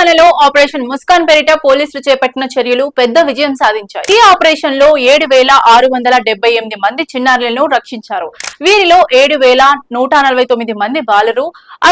తెలంగాణలో ఆపరేషన్ ముస్కాన్ పేరిట పోలీసులు చేపట్టిన చర్యలు పెద్ద విజయం సాధించాయి. ఈ ఆపరేషన్లో ఏడు వేల ఆరు వందల డెబ్బై ఎనిమిది మంది చిన్నారులను రక్షించారు. వీరిలో ఏడు వేల నూట నలభై తొమ్మిది మంది బాలురు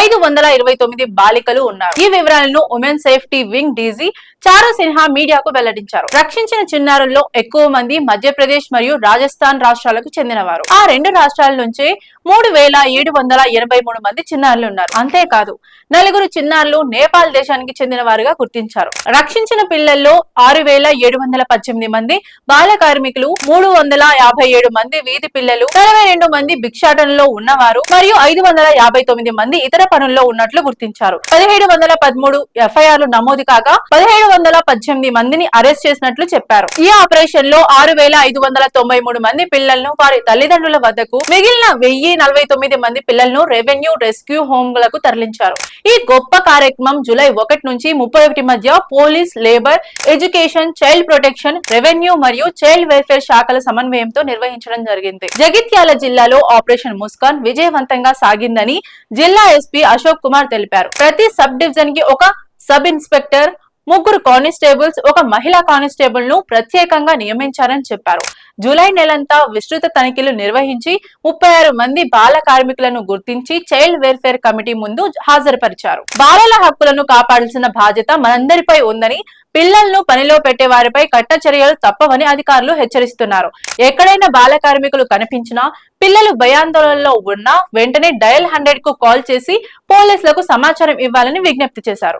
ఐదు వందల ఇరవై తొమ్మిది బాలికలు ఉన్నారు. ఈ వివరాలను ఉమెన్ సేఫ్టీ వింగ్ డీజీ చారు సిన్హా మీడియాకు వెల్లడించారు. రక్షించిన చిన్నారుల్లో ఎక్కువ మంది మధ్యప్రదేశ్ మరియు రాజస్థాన్ రాష్ట్రాలకు చెందినవారు. ఆ రెండు రాష్ట్రాల నుంచి మూడు వేల ఏడు వందల ఎనభై మూడు మంది చిన్నారులు ఉన్నారు. అంతేకాదు నలుగురు చిన్నారులు నేపాల్ దేశానికి చెందిన వారుగా గుర్తించారు. రక్షించిన పిల్లల్లో ఆరు వేల ఏడు వందల పద్దెనిమిది మంది బాల కార్మికులు మూడు వందల యాభై ఏడు మంది వీధి పిల్లలు నలభై రెండు మంది భిక్షాటనలో ఉన్నవారు మరియు ఐదు వందల యాభై తొమ్మిది మంది ఇతర పనుల్లో ఉన్నట్లు గుర్తించారు. పదిహేడు వందల పదమూడు ఎఫ్ఐఆర్లు నమోదు కాగా పదిహేడు వందల పద్దెనిమిది మందిని అరెస్ట్ చేసినట్లు చెప్పారు. ఈ ఆపరేషన్లో ఆరు వేల ఐదు వందల తొంభై మూడు మంది పిల్లలను వారి తల్లిదండ్రుల వద్దకు మిగిలిన వెయ్యి నలభై తొమ్మిది మంది పిల్లలను రెవెన్యూ రెస్క్యూ హోమ్లకు తరలించారు. ఈ గొప్ప కార్యక్రమం జూలై ఒకటి నుంచి ముప్పై ఒకటి మధ్య police labour education child protection revenue మరియు చైల్డ్ వెల్ఫేర్ శాఖల సమన్వయంతో నిర్వహించడం జరిగింది. జగిత్యాల జిల్లాలో ఆపరేషన్ ముస్కాన్ విజయవంతంగా సాగిందని జిల్లా ఎస్పీ అశోక్ కుమార్ తెలిపారు. ప్రతి సబ్ డివిజన్కి ఒక సబ్ ఇన్స్పెక్టర్ ముగ్గురు కానిస్టేబుల్స్ ఒక మహిళా కానిస్టేబుల్ను ప్రత్యేకంగా నియమించారని చెప్పారు. జూలై నెలంతా విస్తృత తనిఖీలు నిర్వహించి ముప్పై ఆరు మంది బాల కార్మికులను గుర్తించి చైల్డ్ వెల్ఫేర్ కమిటీ ముందు హాజరుపరిచారు. బాలల హక్కులను కాపాడాల్సిన బాధ్యత మనందరిపై ఉందని పిల్లలను పనిలో పెట్టే వారిపై కట్ట చర్యలు తప్పవని అధికారులు హెచ్చరిస్తున్నారు. ఎక్కడైనా బాల కార్మికులు కనిపించినా పిల్లలు భయాందోళనలో ఉన్నా వెంటనే డయల్ హండ్రెడ్కు కాల్ చేసి పోలీసులకు సమాచారం ఇవ్వాలని విజ్ఞప్తి చేశారు.